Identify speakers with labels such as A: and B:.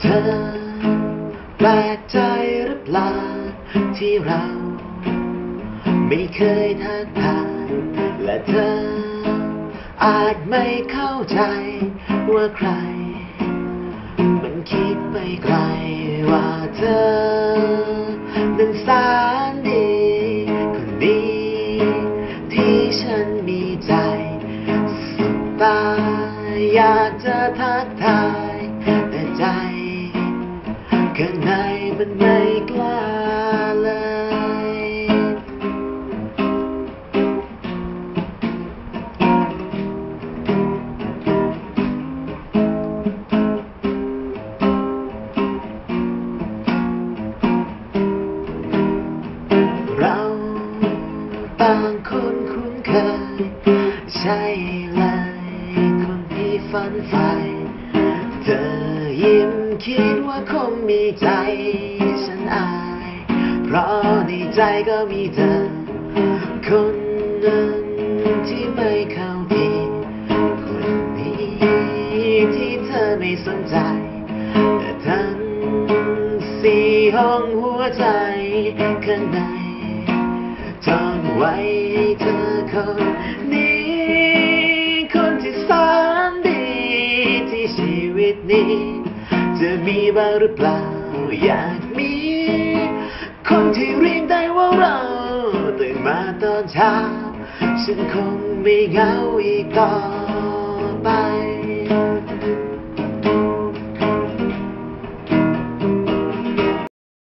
A: เธอแปลกใจหรือเปล่าที่เรา ไม่เคยทักทายและเธอ อาจไม่เข้าใจว่าใคร มันคิดไปไกลว่าเธอนั้นแสนดีคนนี้ ที่ฉันมีใจสุดตาอยากจะทักทาย มันไม่กล้าเลย เราต่างคนคุ้นเคย ใช่เลยคนที่ฝันใฝ่เธอยิ้ม คิดว่าคงมีใจฉันอาย เพราะในใจก็มีเธอ คนนึ่งที่ไม่เข้าทีคนนี้ที่เธอไม่สนใจ แต่ทั้งสี่ห้องหัวใจข้างในจองไว้ให้เธอคนนี้ คนที่แสนดีที่ชีวิตนี้ จะมีบ้างหรือเปล่า อยากมี คนที่เรียกได้ว่าเรา ตื่นมาตอนเช้า ฉันคงไม่เหงาอีกต่อ